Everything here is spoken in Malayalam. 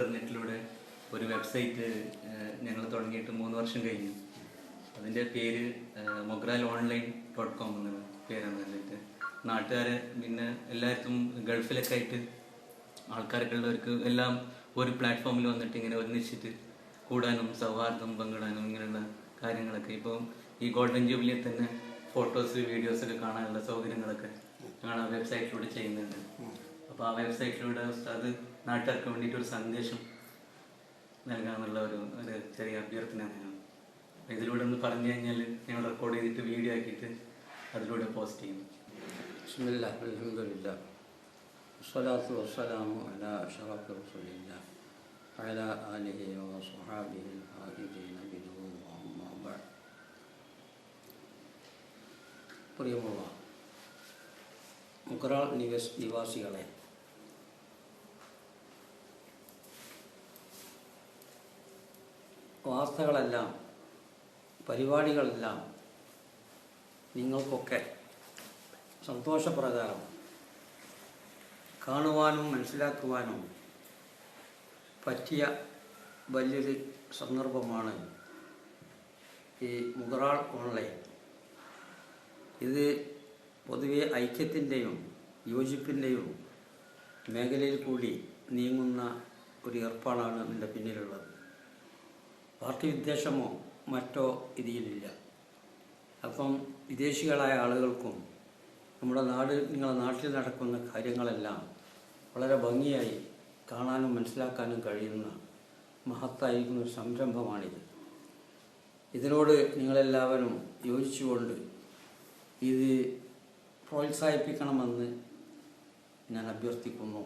ഇന്റർനെറ്റിലൂടെ ഒരു വെബ്സൈറ്റ് ഞങ്ങൾ തുടങ്ങിയിട്ട് മൂന്ന് വർഷം കഴിഞ്ഞു. അതിന്റെ പേര് മൊഗ്രാൽ ഓൺലൈൻ ഡോട്ട് കോം എന്ന പേരാണ് അതിന്റെ നാട്ടുകാരെ പിന്നെ എല്ലായിടത്തും ഗൾഫിലൊക്കെ ആയിട്ട് ആൾക്കാരൊക്കെ ഉള്ളവർക്ക് എല്ലാം ഒരു പ്ലാറ്റ്ഫോമിൽ വന്നിട്ട് ഇങ്ങനെ ഒന്നിച്ചിട്ട് കൂടാനും സൗഹാർദ്ദം പങ്കിടാനും ഇങ്ങനെയുള്ള കാര്യങ്ങളൊക്കെ. ഇപ്പം ഈ ഗോൾഡൻ ജൂബിലിയിൽ തന്നെ ഫോട്ടോസ് വീഡിയോസ് ഒക്കെ കാണാനുള്ള സൗകര്യങ്ങളൊക്കെ ഞങ്ങൾ ആ വെബ്സൈറ്റിലൂടെ ചെയ്യുന്നുണ്ട്. അപ്പോൾ ആ വെബ്സൈറ്റിലൂടെ അത് നാട്ടുകാർക്ക് വേണ്ടിയിട്ട് ഒരു സന്ദേശം നൽകാനുള്ള ഒരു ഒരു ചെറിയ അഭ്യർത്ഥനയാണ് ഞാൻ അപ്പോൾ ഇതിലൂടെ ഒന്ന് പറഞ്ഞു കഴിഞ്ഞാൽ ഞങ്ങൾ റെക്കോർഡ് ചെയ്തിട്ട് വീഡിയോ ആക്കിയിട്ട് അതിലൂടെ പോസ്റ്റ് ചെയ്യും بسم الله الحمد لله والصلاة والسلام على أشرف رسول الله وعلى آله وصحابه الفائزين بدون أما بعد പ്രിയമുള്ള മുക്കറാൾ നിവസ് നിവാസികളെ വാർത്തകളെല്ലാം പരിപാടികളെല്ലാം നിങ്ങൾക്കൊക്കെ സന്തോഷപ്രകാരം കാണുവാനും മനസ്സിലാക്കുവാനും പറ്റിയ വലിയൊരു സന്ദർഭമാണ് ഈ മുഗറാൾ ഓൺലൈൻ. ഇത് പൊതുവെ ഐക്യത്തിന്റെയും യോജിപ്പിന്റെയും മേഖലയിൽ കൂടി നീങ്ങുന്ന ഒരു ഏർപ്പാടാണ് ഇതിന്റെ പിന്നിലുള്ളത്. പാർട്ടി ഉദ്ദേശമോ മറ്റോ ഇതിലില്ല. അപ്പം വിദേശികളായ ആളുകൾക്കും നമ്മുടെ നാട് നിങ്ങളുടെ നാട്ടിൽ നടക്കുന്ന കാര്യങ്ങളെല്ലാം വളരെ ഭംഗിയായി കാണാനും മനസ്സിലാക്കാനും കഴിയുന്ന മഹത്തായിരിക്കുന്ന ഒരു സംരംഭമാണിത്. ഇതിനോട് നിങ്ങളെല്ലാവരും യോജിച്ചുകൊണ്ട് ഇത് പ്രോത്സാഹിപ്പിക്കണമെന്ന് ഞാൻ അഭ്യർത്ഥിക്കുന്നു.